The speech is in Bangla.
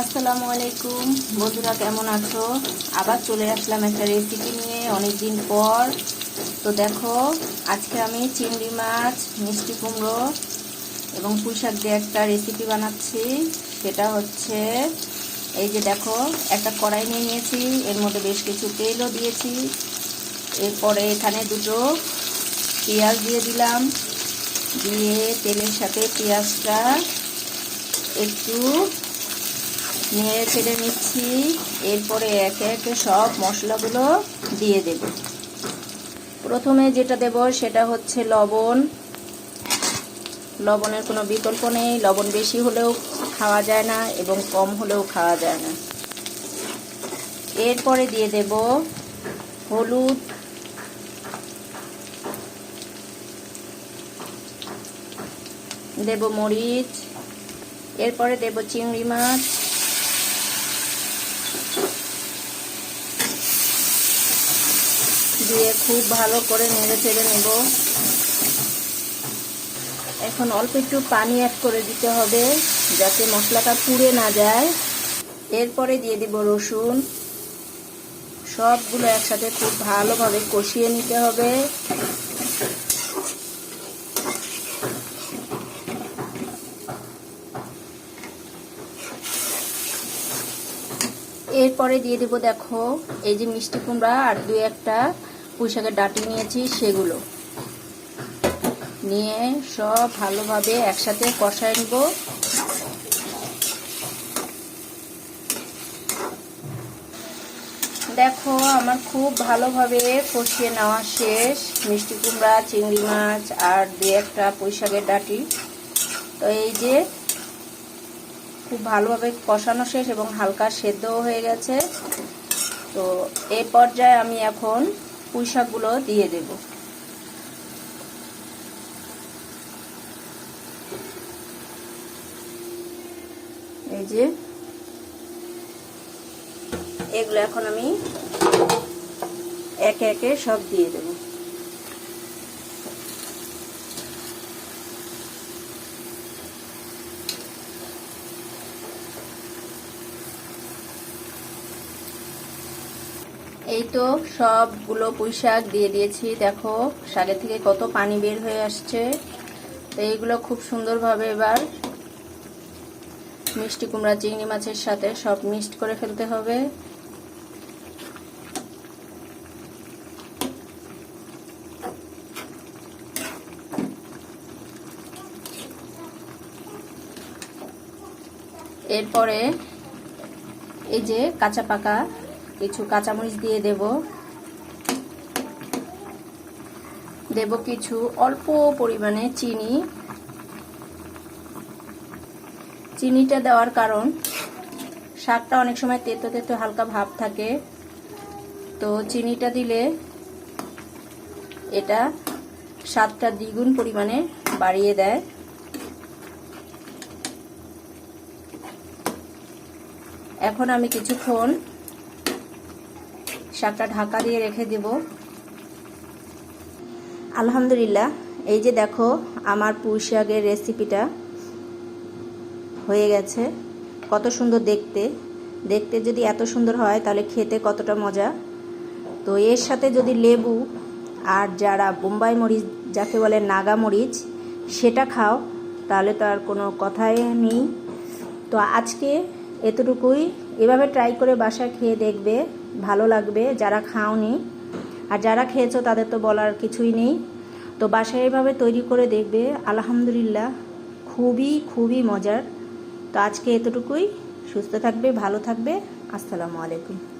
আসসালামু আলাইকুম। বন্ধুরা, কেমন আছো? আবার চলে আসলাম একটা রেসিপি নিয়ে অনেক দিন পর। তো দেখো, আজকে আমি চিংড়ি মাছ, মিষ্টি কুমড়ো এবং পুঁই শাক দিয়ে একটা রেসিপি বানাচ্ছি। সেটা হচ্ছে, এই যে দেখো, একটা কড়াই নিয়ে নিয়েছি। এর মধ্যে বেশ কিছু তেলও দিয়েছি। এরপরে এখানে দুটো পেঁয়াজ দিয়ে দিলাম। দিয়ে তেলের সাথে পেঁয়াজটা একটু নেড়ে ছেড়ে নিচ্ছি। এরপরে একে একে সব মশলাগুলো দিয়ে দেব। প্রথমে যেটা দেব সেটা হচ্ছে লবণ। লবণের কোনো বিকল্প নেই। লবণ বেশি হলেও খাওয়া যায় না এবং কম হলেও খাওয়া যায় না। এরপরে দিয়ে দেব হলুদ। দেব মরিচ। এরপরে দেব চিংড়ি মাছ। দিয়ে খুব ভালো করে নেড়ে চেড়ে নেব। এখন অল্প একটু পানি অ্যাড করে দিতে হবে যাতে মশলাটা পুড়ে না যায়। এরপরে দিয়ে দিব রসুন। সবগুলো একসাথে খুব ভালোভাবে কষিয়ে নিতে হবে। এরপরে দিয়ে দেবো, দেখো, এই যে মিষ্টি কুমড়া আর দুই একটা পুঁইশাকের ডাটি নিয়েছি, সেগুলো। নিয়ে সব ভালোভাবে একসাথে কষায় নেব। দেখো, আমার খুব ভালোভাবে কষিয়ে নেওয়া শেষ। মিষ্টি কুমড়া, চিংড়ি মাছ আর দু একটা পুঁইশাকের ডাটি। তো এই যে খুব ভালোভাবে কষানো শেষ এবং হালকা সেদ্ধও হয়ে গেছে। তো এই পর্যায়ে আমি এখন পুঁই শাকগুলো দিয়ে দেব। এই যে এগুলো এখন আমি একে একে সব দিয়ে দেবো। এই তো সবগুলো পুঁই শাক দিয়ে দিয়েছি। দেখো, শাকের থেকে কত পানি বের হয়ে আসছে। তো এইগুলো খুব সুন্দরভাবে এবার মিষ্টি কুমড়া, চিংড়ি মাছের সাথে সব মিক্সড করে ফেলতে হবে। এরপরে এই যে কাঁচা পাকা কিছু কাঁচামরিচ দিয়ে দেব। দেব কিছু অল্প পরিমাণে চিনি। চিনিটা দেওয়ার কারণ শাকটা অনেক সময় তেতো তেতো হালকা ভাব থাকে। তো চিনিটা দিলে এটা স্বাদটা দ্বিগুণ পরিমাণে বাড়িয়ে দেয়। এখন আমি কিছুক্ষণ শাকটা ঢাকা দিয়ে রেখে দেব। আলহামদুলিল্লাহ, এই যে দেখো আমার পুঁই শাকের রেসিপিটা হয়ে গেছে। কত সুন্দর দেখতে। দেখতে যদি এত সুন্দর হয়, তাহলে খেতে কতটা মজা। তো এর সাথে যদি লেবু আর যারা বোম্বাই মরিচ, যাকে বলে নাগা মরিচ, সেটা খাও, তাহলে তো আর কোনো কথাই নেই। তো আজকে এতটুকুই। এভাবে ট্রাই করে বাসায় খেয়ে দেখবে, ভালো লাগবে। যারা খাওনি, আর যারা খেয়েছো তাদের তো বলার কিছুই নেই। তো বাসায় এভাবে তৈরি করে দেখবে, আলহামদুলিল্লাহ, খুবই খুবই মজার। তো আজকে এতটুকুই। সুস্থ থাকবে, ভালো থাকবে। আসসালামু আলাইকুম।